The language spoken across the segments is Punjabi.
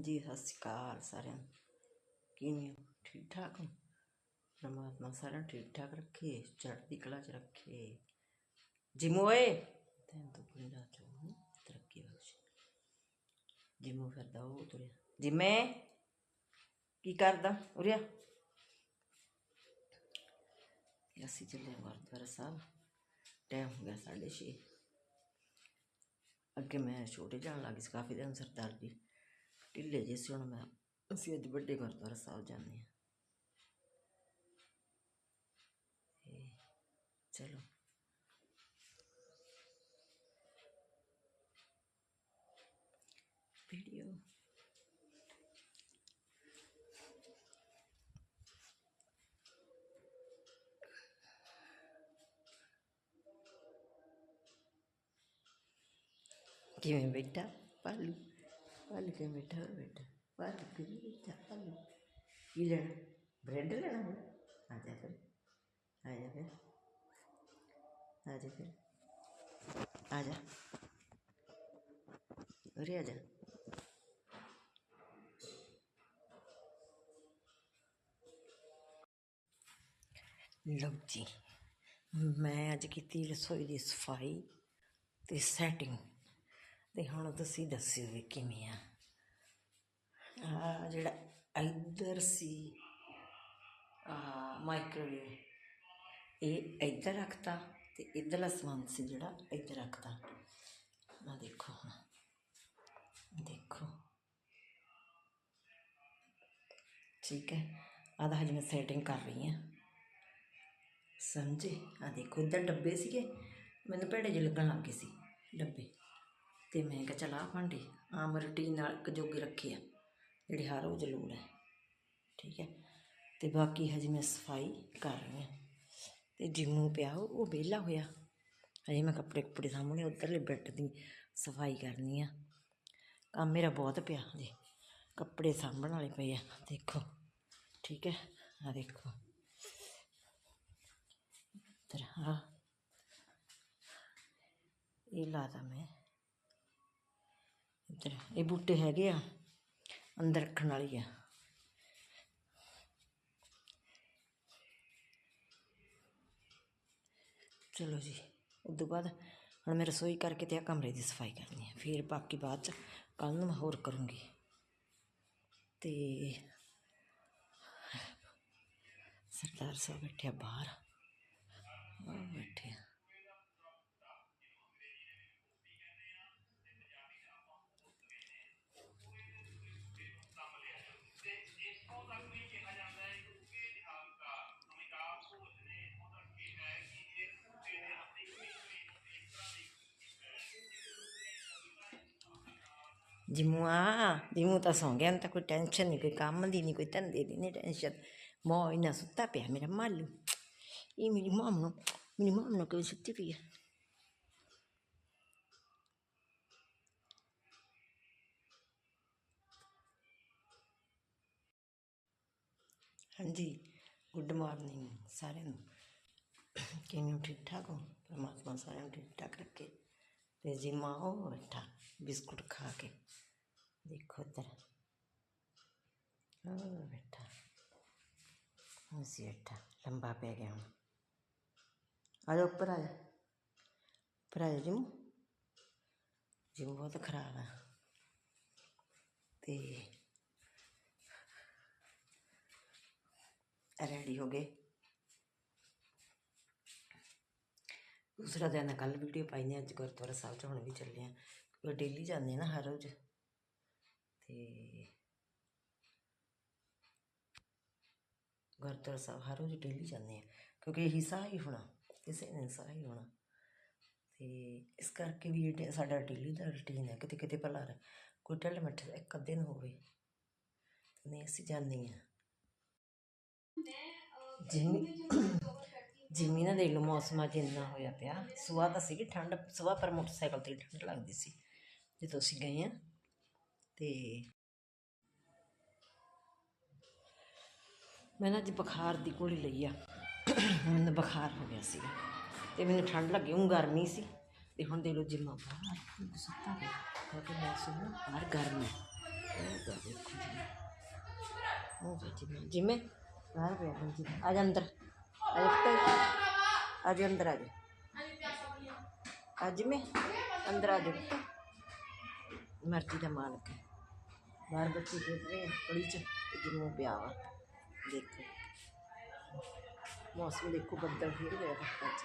ਹਾਂਜੀ ਸਤਿ ਸ਼੍ਰੀ ਅਕਾਲ ਸਾਰਿਆਂ ਨੂੰ ਕਿਵੇਂ ਹੋ ਠੀਕ ਠਾਕ ਹੋ ਪਰਮਾਤਮਾ ਸਾਰਿਆਂ ਨੂੰ ਠੀਕ ਠਾਕ ਰੱਖੇ ਚੜ੍ਹਦੀ ਕਲਾ ਚ ਰੱਖੇ ਜਿਮੂ ਓਏ ਤੈਨੂੰ ਤਾਂ ਕੋਈ ਨਾ ਚਾਹੂੰ ਤਰੱਕੀ ਬਖਸ਼ ਜਿਮੂ ਫਿਰਦਾ ਉਹ ਤੁਰਿਆ ਜਿਮੇ ਕੀ ਕਰਦਾ ਉਰਿਆ ਤੇ ਅਸੀਂ ਚੱਲੇ ਹਾਂ ਗੁਰਦੁਆਰਾ ਸਾਹਿਬ ਟਾਈਮ ਹੋ ਗਿਆ ਸਾਢੇ ਛੇ ਅੱਗੇ ਮੈਂ ਛੋਟੇ ਜਾਣ ਲੱਗੀ ਸੀ ਕਾਫੀ ਦਿਨ ਸਰਦਾਰ ਜੀ ਢਿੱਲੇ ਜਿਹੇ ਸੀ, ਹੁਣ ਮੈਂ ਅਸੀਂ ਅੱਜ ਵੱਡੇ ਗੁਰਦੁਆਰਾ ਸਾਹਿਬ ਜਾਂਦੇ ਹਾਂ। ਤੇ ਚਲੋ। ਵੀਡੀਓ। ਕਿਵੇਂ ਬੇਟਾ? ਪਾਲੂ। ਪਾਲੂ ਕਿਵੇਂ ਬੈਠਾ ਹੋਰ ਬੈਠਾ ਪਾਲੂ ਕਿਵੇਂ ਬੈਠਾ ਕੀ ਲੈਣਾ? ਬ੍ਰੈਡ ਲੈਣਾ ਹੁਣ? ਆ ਜਾ ਫਿਰ। ਆ ਜਾ ਫਿਰ। ਆ ਜਾ ਫਿਰ। ਆ ਜਾ। ਉਰੇ ਆ ਜਾ। ਲਓ ਜੀ, ਮੈਂ ਅੱਜ ਕੀਤੀ ਰਸੋਈ ਦੀ ਸਫ਼ਾਈ ਤੇ ਸੈਟਿੰਗ ਅਤੇ ਹੁਣ ਤੁਸੀਂ ਦੱਸਿਓ ਵੀ ਕਿਵੇਂ ਆ। ਆ ਜਿਹੜਾ ਇੱਧਰ ਸੀ ਆ ਮਾਈਕ੍ਰੋਵੇਵ ਇਹ ਇੱਧਰ ਰੱਖਤਾ ਅਤੇ ਇੱਧਰਲਾ ਸਮਾਨ ਸੀ ਜਿਹੜਾ ਇੱਧਰ ਰੱਖਤਾ। ਆਹ ਦੇਖੋ ਹੁਣ, ਦੇਖੋ। ਠੀਕ ਹੈ ਆਦਾ ਹਜੇ ਮੈਂ ਸੈਟਿੰਗ ਕਰ ਰਹੀ ਹਾਂ। ਸਮਝੇ? ਆ ਦੇਖੋ, ਇੱਧਰ ਡੱਬੇ ਸੀਗੇ, ਮੈਨੂੰ ਭੇੜੇ ਜਿਹੇ ਲੱਗਣ ਲੱਗ ਗਏ ਸੀ, ਡੱਬੇ। ਅਤੇ ਮੈਂ ਕਿਹਾ ਚਲ ਆ ਭਾਂਡੇ, ਆਮ ਰੂਟੀਨ ਨਾਲ ਇੱਕ ਜੋਗੇ ਰੱਖੇ ਆ, ਜਿਹੜੇ ਹਰ ਰੋਜ਼ ਲੋੜ ਹੈ। ਠੀਕ ਹੈ? ਅਤੇ ਬਾਕੀ ਹਜੇ ਮੈਂ ਸਫ਼ਾਈ ਕਰ ਰਹੀ ਹਾਂ। ਅਤੇ ਜਿੰਮੂ ਪਿਆ ਉਹ ਵਿਹਲਾ ਹੋਇਆ। ਹਜੇ ਮੈਂ ਕੱਪੜੇ ਕੁੱਪੜੇ ਸਾਹਮਣੇ ਉੱਧਰਲੇ ਬੈੱਡ ਦੀ ਸਫ਼ਾਈ ਕਰਨੀ ਆ। ਕੰਮ ਮੇਰਾ ਬਹੁਤ ਪਿਆ ਹਜੇ। ਕੱਪੜੇ ਸਾਂਭਣ ਵਾਲੇ ਪਏ ਆ, ਦੇਖੋ। ਠੀਕ ਹੈ? ਆ ਦੇਖੋ। ਇੱਧਰ ਆ। ਇਹ ਲਾਦਾ ਮੈਂ। ਇੱਧਰ, ਇਹ ਬੂਟੇ ਹੈਗੇ ਆ, ਅੰਦਰ ਰੱਖਣ ਵਾਲੀ ਆ। ਚਲੋ ਜੀ, ਉਸ ਤੋਂ ਬਾਅਦ ਹੁਣ ਮੈਂ ਰਸੋਈ ਕਰਕੇ ਤੇ ਆ ਕਮਰੇ ਦੀ ਸਫ਼ਾਈ ਕਰਨੀ ਹੈ ਫਿਰ ਬਾਕੀ ਬਾਅਦ ਚ ਕੱਲ ਨੂੰ ਮੈਂ ਹੋਰ ਕਰੂੰਗੀ। ਤੇ ਸਰਦਾਰ ਸਾਹਿਬ ਬੈਠਿਆ ਬਾਹਰ। ਉਹ ਬੈਠੇ ਆ ਜਿਮੂ ਤਾਂ ਸੌਂ ਗਿਆ ਤਾਂ ਕੋਈ ਟੈਨਸ਼ਨ ਨਹੀਂ ਕੋਈ ਕੰਮ ਦੀ ਨਹੀਂ ਕੋਈ ਧੰਦੇ ਦੀ ਨਹੀਂ ਟੈਨਸ਼ਨ ਮੌਜ ਨਾਲ ਸੁੱਤਾ ਪਿਆ ਮੇਰਾ ਮਾਲੂ ਇਹ ਮੇਰੀ ਮਾਮ ਨੂੰ ਮੇਰੀ ਮਾਮ ਨੂੰ ਕੋਈ ਸੁੱਤੀ ਪਈ ਹੈ ਹਾਂਜੀ ਗੁੱਡ ਮਾਰਨਿੰਗ ਸਾਰਿਆਂ ਨੂੰ ਕਿਵੇਂ ਠੀਕ ਠਾਕ ਹੋ ਪਰਮਾਤਮਾ ਸਾਰਿਆਂ ਨੂੰ ਠੀਕ ਠਾਕ ਰੱਖੇ ਤੇ ਜੀ ਮਾਂ ਉਹ ਬੈਠਾ ਬਿਸਕੁਟ ਖਾ ਕੇ ਦੇਖੋ ਇੱਧਰ। ਉਹ ਬੈਠਾ ਹੁਣ ਸੀ ਬੈਠਾ ਲੰਬਾ ਪੈ ਗਿਆ ਹੁਣ। ਆ ਜਾ ਉੱਪਰ ਆ ਜਾ ਉੱਪਰ ਆ ਜਾ ਜਿਮ। ਜਿਮ ਬਹੁਤ ਖਰਾਬ ਆ। ਤੇ ਰੈਡੀ ਹੋ ਗਏ। ਦੂਸਰਾ ਦਿਨ ਕੱਲ ਵੀਡੀਓ ਪਾਈ ਨੇ ਅੱਜ ਗੁਰਦੁਆਰਾ ਸਾਹਿਬ ਚ ਹੁਣ ਵੀ ਚੱਲੇ ਆ। ਕਿਉਂਕਿ ਡੇਲੀ ਜਾਂਦੇ ਨਾ ਹਰ ਰੋਜ਼। ਤੇ ਗੁਰਦੁਆਰਾ ਸਾਹਿਬ ਹਰ ਰੋਜ਼ ਡੇਲੀ ਜਾਂਦੇ ਆ ਕਿਉਂਕਿ ਇਹੀ ਸਾਹ ਹੀ ਹੋਣਾ ਕਿਸੇ ਨੇ ਸਾਹ ਹੀ ਹੋਣਾ। ਤੇ ਇਸ ਕਰਕੇ ਵੀ ਇਹ ਸਾਡਾ ਡੇਲੀ ਦਾ ਰੁਟੀਨ ਹੈ ਕਿਤੇ ਕਿਤੇ ਭਲਾ ਰ- ਕੋਈ ਢਿੱਲ ਮੱਠ ਇੱਕ ਅੱਧੇ ਦਿਨ ਹੋਵੇ ਤੇ ਨਹੀਂ ਅਸੀਂ ਜਾਂਦੇ ਆ। ਜਿੰਨੀ ਜਿਵੇਂ ਨਾ ਦੇਖ ਲਓ ਮੌਸਮ ਅੱਜ ਇੰਨਾ ਹੋਇਆ ਪਿਆ ਸੁਬਾਹ ਤਾਂ ਸੀਗੀ ਠੰਡ ਸੁਬਾਹ ਪਰ ਮੋਟਰਸਾਈਕਲ ਤੇ ਠੰਡ ਲੱਗਦੀ ਸੀ, ਜਦੋਂ ਅਸੀਂ ਗਏ ਆ ਤੇ ਮੈਂ ਨਾ ਅੱਜ ਬੁਖਾਰ ਦੀ ਗੋਲੀ ਲਈ ਆ, ਮੈਨੂੰ ਬੁਖਾਰ ਹੋ ਗਿਆ ਸੀਗਾ, ਤੇ ਮੈਨੂੰ ਠੰਡ ਲੱਗੀ ਉਹ ਗਰਮੀ ਸੀ, ਤੇ ਹੁਣ ਦੇਖ ਲਓ ਜਿੰਮਾ ਬਾਹਰ ਸੁੱਤਾ ਪਿਆ ਕਿਉਂਕਿ ਮੌਸਮ ਨਾ ਬਾਹਰ ਗਰਮ ਹੈ, ਉਹ ਗਰਮੀ ਜਿਵੇਂ ਜਿਵੇਂ, ਬਾਹਰ ਪਿਆ ਮੰਜੀ ਆ ਜਾ ਆ ਜਾ ਅੰਦਰ। ਆ ਜਾ। ਆ। ਜਿਵੇਂ ਅੰਦਰ। ਮਰਜ਼ੀ ਦਾ ਮਾਲਕ ਹੈ। ਰਹੇ ਪਿਆ ਵਾ। ਦੇਖੋ। ਮੌਸਮ ਦੇਖੋ ਬੱਦਲ ਫਿਰ ਗਿਆ ਧੁੱਪਾਂ ਚ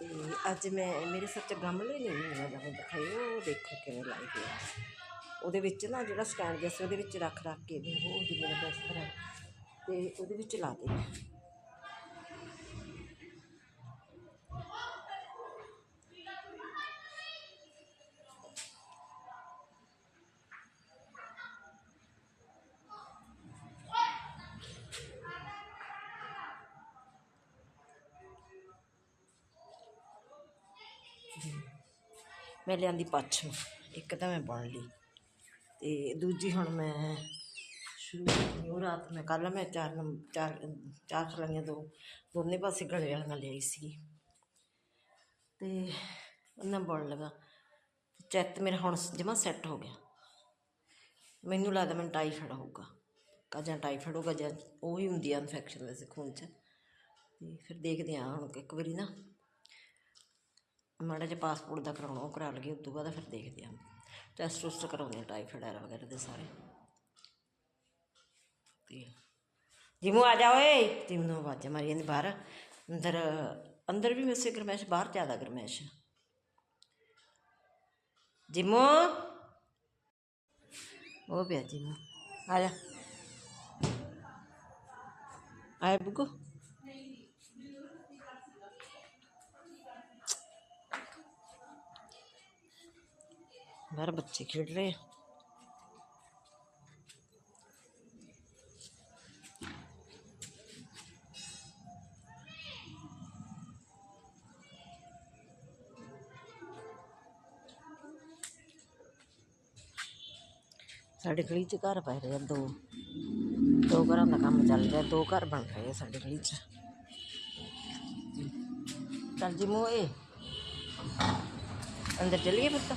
ਤੇ ਅੱਜ ਮੈਂ ਮੇਰੇ ਸਿਰ 'ਚ ਗਮਲੇ ਨਹੀਂ ਜਦੋਂ ਦਿਖਾਈ ਉਹ ਦੇਖੋ ਕਿਵੇਂ ਲਾਏ ਹੋਏ ਆ ਉਹਦੇ ਵਿੱਚ ਨਾ ਜਿਹੜਾ ਸਟੈਂਡ ਜਿਹਾ ਸੀ ਉਹਦੇ ਵਿੱਚ ਰੱਖ ਰੱਖ ਕੇ ਵੀ ਉਹ ਜਿਵੇਂ ਦਾ ਇਸ ਤਰ੍ਹਾਂ। ਤੇ ਉਹਦੇ ਵਿੱਚ ਲਾ ਦੇ। ਮੈਂ ਲਿਆਂਦੀ ਪੱਛਮ। ਇੱਕ ਤਾਂ ਮੈਂ ਬਣ ਲਈ। ਅਤੇ ਦੂਜੀ ਹੁਣ ਮੈਂ ਸ਼ੁਰੂ ਕੀਤੀ ਉਹ ਰਾਤ ਮੈਂ, ਕੱਲ੍ਹ ਮੈਂ ਚਾਰ ਨੰਬ- ਚਾਰ ਚਾਰ ਸਲਾਈਆਂ ਦੋ, ਦੋਨੇ ਪਾਸੇ ਗਲੇ ਵਾਲੀਆਂ ਲਿਆਈ ਸੀ। ਅਤੇ ਉਹਨਾਂ ਬਣ ਲਗਾ ਚੈੱਤ ਮੇਰਾ ਹੁਣ ਜਮਾ ਸੈੱਟ ਹੋ ਗਿਆ। ਮੈਨੂੰ ਲੱਗਦਾ ਮੈਨੂੰ ਟਾਈਫਾਇਡ ਹੋਊਗਾ। ਕਾ ਜਾਂ ਟਾਈਫਾਇਡ ਹੋਊਗਾ ਜਾਂ ਉਹ ਹੀ ਹੁੰਦੀ ਆ ਇਨਫੈਕਸ਼ਨ ਵੈਸੇ ਖੂਨ 'ਚ। ਤੇ ਫਿਰ ਦੇਖਦੇ ਹਾਂ ਹੁਣ ਇੱਕ ਵਾਰੀ ਨਾ। ਮਾੜਾ ਜਿਹਾ ਪਾਸਪੋਰਟ ਦਾ ਕਰਾਉਣਾ, ਉਹ ਕਰਾ ਲਈਏ, ਉਸ ਤੋਂ ਬਾਅਦ ਫਿਰ ਦੇਖਦੇ ਹਾਂ। ਟੈਸਟ ਟੁਸਟ ਕਰਾਉਂਦੇ ਹਾਂ ਟਾਈਫਾਇਡ ਐਰਾ ਵਗੈਰਾ ਦੇ ਸਾਰੇ ਤੇ ਜਿਮੂ ਆ ਜਾ ਓਏ ਜਿਮੂ ਨੂੰ ਆਵਾਜ਼ਾਂ ਮਾਰੀ ਜਾਂਦੀ ਬਾਹਰ ਅੰਦਰ ਅੰਦਰ ਵੀ ਵੈਸੇ ਗਰਮੈਸ਼ ਬਾਹਰ ਜ਼ਿਆਦਾ ਗਰਮੈਸ਼ ਹੈ। ਜਿਮੂ ਉਹ ਪਿਆ ਜਿਮੂ ਆ ਜਾ ਆਇਆ ਬੁੱਗੂ ਬਾਹਰ ਬੱਚੇ ਖੇਡ ਰਹੇ ਆ ਸਾਡੇ ਗਲੀ 'ਚ ਘਰ ਪੈ ਰਹੇ ਆ ਦੋ ਦੋ ਘਰਾਂ ਦਾ ਕੰਮ ਚੱਲ ਰਿਹਾ ਦੋ ਘਰ ਬਣ ਰਹੇ ਆ ਸਾਡੇ ਗਲੀ 'ਚ ਚੱਲ ਜੀ ਮੋਏ ਅੰਦਰ ਚੱਲੀਏ ਪੁੱਤ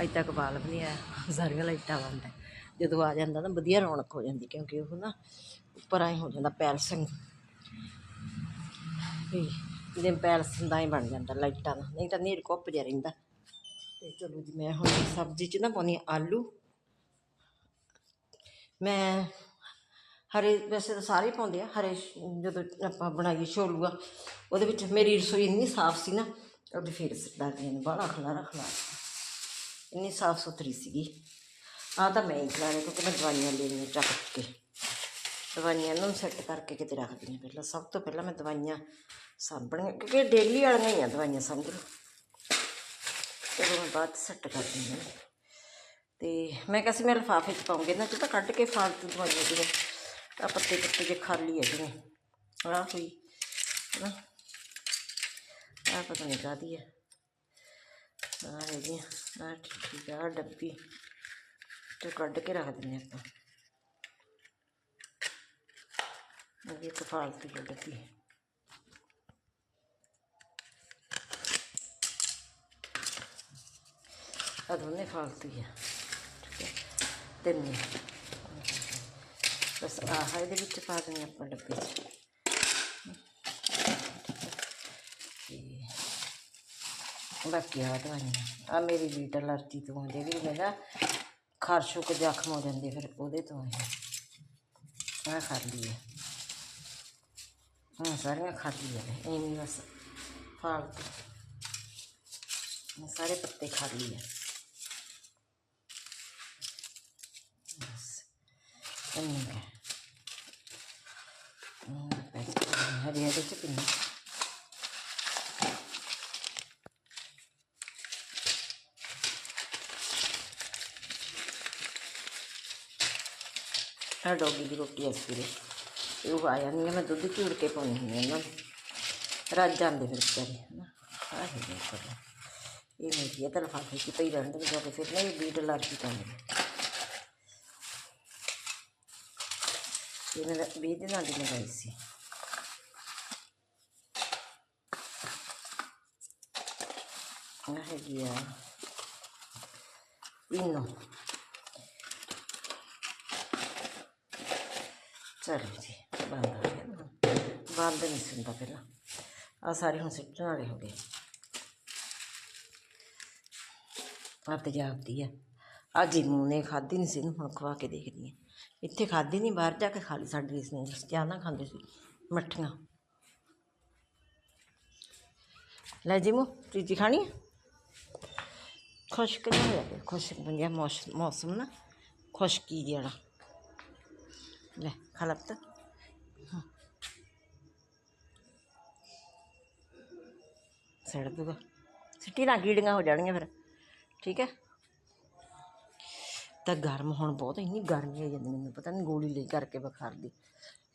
ਅਜੇ ਤੱਕ ਬਾਲ ਵੀ ਨਹੀਂ ਆਇਆ। ਸਾਰੀਆਂ ਲਾਈਟਾਂ ਬੰਦ ਹੈ ਜਦੋਂ ਆ ਜਾਂਦਾ ਨਾ ਵਧੀਆ ਰੌਣਕ ਹੋ ਜਾਂਦੀ ਕਿਉਂਕਿ ਉਹ ਨਾ ਉੱਪਰ ਆਏ ਹੋ ਜਾਂਦਾ ਪੈਲਸ ਵੀ ਜਿਹਦੇ ਪੈਲਸ ਦਾ ਹੀ ਬਣ ਜਾਂਦਾ ਲਾਈਟਾਂ ਦਾ। ਨਹੀਂ ਤਾਂ ਨੀਰ ਕੁੱਪ ਜਿਹਾ ਰਹਿੰਦਾ। ਤੇ ਚਲੋ ਜੀ, ਮੈਂ ਹੁਣ ਸਬਜ਼ੀ 'ਚ ਨਾ ਪਾਉਂਦੀ ਹਾਂ ਆਲੂ। ਮੈਂ ਹਰੇ, ਵੈਸੇ ਤਾਂ ਸਾਰੇ ਪਾਉਂਦੇ ਆ। ਹਰੇ ਜਦੋਂ ਆਪਾਂ ਬਣਾਈਏ ਛੋਲੂਆ, ਉਹਦੇ ਵਿੱਚ ਮੇਰੀ ਰਸੋਈ ਇੰਨੀ ਸਾਫ਼ ਸੀ ਨਾ, ਉਹਦੇ ਫਿਰ ਦਾਦੀਆਂ ਨੇ ਬਾਹਲਾ ਖਲਾਰਾ ਖਲਾਰਾ। ਇੰਨੀ ਸਾਫ਼ ਸੁਥਰੀ ਸੀਗੀ। ਆਹ ਤਾਂ ਮੈਂ ਹੀ ਖਲਾਰੇ ਕਿਉਂਕਿ ਮੈਂ ਦਵਾਈਆਂ ਲੈਣੀਆਂ ਚੱਕ ਕੇ। ਦਵਾਈਆਂ ਨੂੰ ਸੈੱਟ ਕਰਕੇ ਕਿਤੇ ਰੱਖਦੀ ਹਾਂ ਪਹਿਲਾਂ। ਸਭ ਤੋਂ ਪਹਿਲਾਂ ਮੈਂ ਦਵਾਈਆਂ ਸਾਂਭਣੀਆਂ, ਕਿਉਂਕਿ ਡੇਲੀ ਵਾਲੀਆਂ ਹੀ ਆ ਦਵਾਈਆਂ ਸਮਝ ਲਓ ਚਲੋ ਮੈਂ ਬਾਅਦ ਸੈੱਟ ਕਰ ਦਿੰਦੀ ਹਾਂ। ਤੇ ਮੈਂ ਕਿਹਾ ਸੀ ਮੈਂ ਲਿਫਾਫੇ 'ਚ ਪਾਉਂਗੀ, ਇਹਨਾਂ 'ਚ ਤਾਂ ਕੱਢ ਕੇ ਫਾਲਤੂ ਦਵਾਈਆਂ ਜਿਵੇਂ ਆ ਪੱਤੇ ਪੱਤੇ ਜੇ ਖਾਲੀ ਹੈ ਜਿਵੇਂ। ਆਹ ਹੋਈ ਨਾ ਆ ਪਤਾ ਨਹੀਂ ਕਾਹਦੀ ਹੈ ਆ ਹੈਗੀ ਆ। ਠੀਕ ਠੀਕ ਆ, ਆਹ ਡੱਬੀ। ਤੇ ਕੱਢ ਕੇ ਰੱਖ ਦਿੰਦੇ ਆਪਾਂ। ਇਹ ਇੱਕ ਫਾਲਤੂ ਜਿਹੀ ਡੱਬੀ ਆ ਦੋਨੇ ਫਾਲਤੂ ਹੀ ਆ। ਠੀਕ ਹੈ, ਤਿੰਨ ਹੀ। ਬਸ ਆਹ ਇਹਦੇ ਵਿੱਚ ਪਾ ਦਿੰਦੇ ਆਪਾਂ ਡੱਬੇ 'ਚ ਤੇ ਬਾਕੀ ਆ ਦਵਾਈਆਂ ਆ ਮੇਰੀ ਬੀਟ ਅਲਰਜੀ ਤੋਂ ਆ ਜਿਹੜੀ ਮੇਰਾ ਖਾਰਸ਼ੁਕ ਜ਼ਖਮ ਹੋ ਜਾਂਦੇ ਫਿਰ ਉਹਦੇ ਤੋਂ ਹੈ ਆ ਖਾਲੀ ਹੈ। ਹਾਂ ਸਾਰੀਆਂ ਖਾਲੀ ਹੈ। ਐਵੇਂ ਬਸ ਫਾਲਤੂ। ਸਾਰੇ ਪੱਤੇ ਖਾਲੀ ਹੈ। ਬਸ ਇੰਨੀ ਹੈ। ਹਮ, ਪੈਸੇ ਚ ਪਿੰਨੀ ਆ ਡੋਗੀ ਦੀ ਰੋਟੀ ਇਸ ਵੇਲੇ ਇਹ ਉਹ ਆ ਜਾਂਦੀ ਮੈਂ ਦੁੱਧ ਝੂੜ ਕੇ ਪਾਉਣੀ ਹੁੰਦੀ ਇਹਨਾਂ ਨੂੰ। ਰੱਜ ਜਾਂਦੇ ਫਿਰ ਵਿਚਾਰੇ, ਹਨਾ। ਆ ਹੈ ਦੇਖੋ ਇਹ ਮੇਰੀ ਇਹ ਤਾਂ ਲਫਾਫੇ ਚ ਪਈ ਰਹਿੰਦੇ ਨੇ ਜਦੋਂ ਫਿਰ ਨਾ ਇਹ ਬੀਟ ਅਲਰਜੀ ਤੋਂ ਹੈ ਇਹ ਮੈਂ ਵੀਹ ਦਿਨਾਂ ਦੀ ਲਗਾਈ ਸੀ। ਆ ਹੈਗੀ ਆ। ਇਨੋ ਚਲੋ ਜੀ, ਬੰਦ ਹੋ ਗਿਆ ਬੰਦ ਨਹੀਂ ਸੁਣਦਾ ਪਹਿਲਾਂ। ਆ ਸਾਰੇ ਹੁਣ ਸਿੱਟਣ ਵਾਲੇ ਹੋ ਗਏ। ਆ ਤੇ ਜਾਪਦੀ ਆ। ਅੱਜ ਹੀ ਮੂੰਹ ਨੇ ਖਾਧੀ ਨਹੀਂ ਸੀ ਇਹਨੂੰ, ਹੁਣ ਖਵਾ ਕੇ ਦੇਖਦੀ ਆ। ਇੱਥੇ ਖਾਧੀ ਨਹੀਂ, ਬਾਹਰ ਜਾ ਕੇ ਖਾ ਲਈ ਸਾਡੇ ਇਸ ਨੇ। ਚਾਹ ਨਾ ਖਾਂਦੇ ਸੀ, ਮੱਠੀਆਂ। ਲੈ ਜੀ ਮੂੰ ਚੀਜ਼ੀ ਖਾਣੀ ਖੁਸ਼ਕ ਜਿਹਾ ਹੋਇਆ ਖੁਸ਼ਕ ਬਣ ਮੌਸ- ਮੌਸਮ ਨਾ। ਖੁਸ਼ਕੀ ਜਿਹੜਾ ਲੈ, ਖਾ ਲੱਤ ਸੜ ਦੂਗਾ। ਸਿੱਟੀ ਨਾ ਕੀੜੀਆਂ ਹੋ ਜਾਣਗੀਆਂ ਫਿਰ। ਠੀਕ ਹੈ? ਤਾਂ ਗਰਮ ਹੁਣ ਬਹੁਤ, ਇੰਨੀ ਗਰਮੀ ਹੋ ਜਾਂਦੀ ਮੈਨੂੰ ਪਤਾ ਨਹੀਂ ਗੋਲੀ ਲਈ ਕਰਕੇ ਬੁਖਾਰ ਦੀ।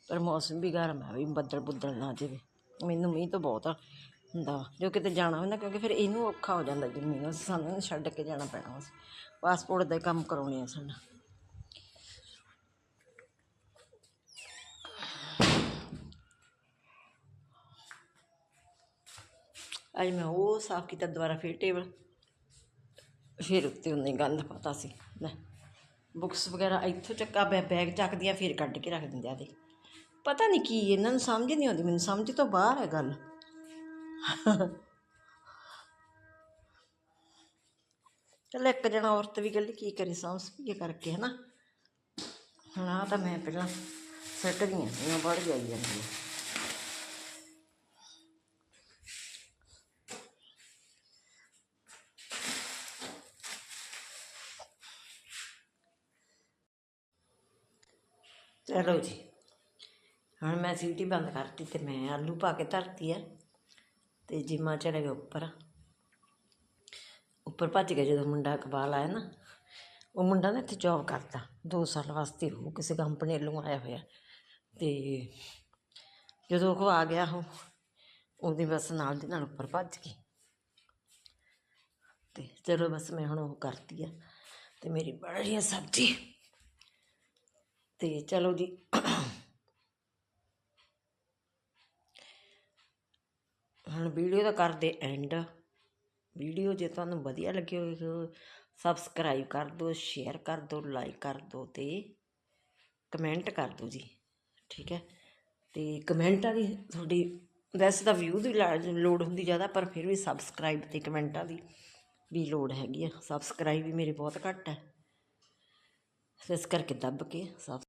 ਪਰ ਮੌਸਮ ਵੀ ਗਰਮ ਹੈ, ਵੀ ਬੱਦਲ ਬੁੱਦਲ ਨਾ ਜਾਵੇ। ਮੈਨੂੰ ਮੀਂਹ ਤਾਂ ਬਹੁਤ ਹੁੰਦਾ ਜੋ ਕਿਤੇ ਜਾਣਾ ਹੁੰਦਾ, ਕਿਉਂਕਿ ਫਿਰ ਇਹਨੂੰ ਔਖਾ ਹੋ ਜਾਂਦਾ ਜੀ ਸਾਨੂੰ ਇਹਨੂੰ ਛੱਡ ਕੇ ਜਾਣਾ ਪੈਣਾ ਸੀ ਪਾਸਪੋਰਟ ਦਾ ਕੰਮ ਕਰਾਉਣੇ ਆ ਸਾਡਾ। ਅੱਜ ਮੈਂ ਉਹ ਸਾਫ਼ ਕੀਤਾ, ਦੁਬਾਰਾ ਫਿਰ ਟੇਬਲ। ਫਿਰ ਉੱਤੇ ਉਹਨੇ ਗੰਦ ਪਤਾ ਸੀ। ਲੈ ਬੁੱਕਸ ਵਗੈਰਾ ਇੱਥੋਂ ਚੱਕਾ ਮੈਂ ਬੈਗ ਚੱਕਦੀਆਂ, ਫਿਰ ਕੱਢ ਕੇ ਰੱਖ ਦਿੰਦੇ ਆ ਦੇ ਪਤਾ ਨਹੀਂ ਕੀ, ਇਹਨਾਂ ਨੂੰ ਸਮਝ ਨਹੀਂ ਆਉਂਦੀ, ਮੈਨੂੰ ਸਮਝ ਤੋਂ ਬਾਹਰ ਹੈ ਗੱਲ। ਚੱਲ ਇੱਕ ਜਣਾ ਔਰਤ ਵੀ ਗੱਲ ਕੀ ਕਰੇ, ਸਮਝ ਕੀ ਕਰਕੇ, ਹਨਾ? ਹੁਣ ਆ ਤਾਂ ਮੈਂ ਪਹਿਲਾਂ ਸੈੱਟ ਦੀਆਂ ਇਹ ਵੜ ਜਾਈ ਜਾਂਦੀ ਚਲੋ ਜੀ। ਹੁਣ ਮੈਂ ਸੀਟੀ ਬੰਦ ਕਰਤੀ ਤੇ ਮੈਂ ਆਲੂ ਪਾ ਕੇ ਧਰਤੀ ਆ ਤੇ ਜਿਮਾ ਚੜੇ ਗਿਆ ਉੱਪਰ। ਉੱਪਰ ਭੱਜ ਗਿਆ ਜਦੋਂ ਮੁੰਡਾ ਕਬਾਲ ਆਇਆ ਨਾ, ਉਹ ਮੁੰਡਾ ਨਾ ਇੱਥੇ ਜੌਬ ਕਰਦਾ 2 ਸਾਲ ਵਾਸਤੇ ਉਹ ਕਿਸੇ ਕੰਪਨੀ ਵੱਲੋਂ ਆਇਆ ਹੋਇਆ। ਤੇ ਜਦੋਂ ਉਹ ਆ ਗਿਆ ਉਹ, ਉਹਦੀ ਬਸ ਨਾਲ ਦੀ ਨਾਲ ਉੱਪਰ ਭੱਜ ਗਈ। ਤੇ ਚਲੋ ਬਸ ਮੈਂ ਹੁਣ ਉਹ ਕਰਤੀ ਆ ਤੇ ਮੇਰੀ ਬਣ ਰਹੀ ਸਬਜ਼ੀ ਤੇ ਚਲੋ ਜੀ। ਹੁਣ ਵੀਡੀਓ ਦਾ ਕਰਦੇ ਐਂਡ ਵੀਡੀਓ ਜੇ ਤੁਹਾਨੂੰ ਵਧੀਆ ਲੱਗੀ ਹੋਵੇ ਸਬਸਕ੍ਰਾਈਬ ਕਰ ਦਿਓ ਸ਼ੇਅਰ ਕਰ ਦਿਓ ਲਾਈਕ ਕਰ ਦਿਓ ਤੇ ਕਮੈਂਟ ਕਰ ਦਿਓ ਜੀ। ਠੀਕ ਹੈ? ਤੇ ਕਮੈਂਟਾਂ ਦੀ ਤੁਹਾਡੀ ਵੈਸੇ ਤਾਂ ਵਿਊ ਦੀ ਲਾ- ਲੋੜ ਹੁੰਦੀ ਜ਼ਿਆਦਾ, ਪਰ ਫਿਰ ਵੀ ਸਬਸਕ੍ਰਾਈਬ ਤੇ ਕਮੈਂਟਾਂ ਦੀ ਵੀ ਲੋੜ ਹੈਗੀ ਆ। ਸਬਸਕ੍ਰਾਈਬ ਵੀ ਮੇਰੇ ਬਹੁਤ ਘੱਟ ਹੈ। ਇਸ ਕਰਕੇ ਦੱਬ ਕੇ ਸਬ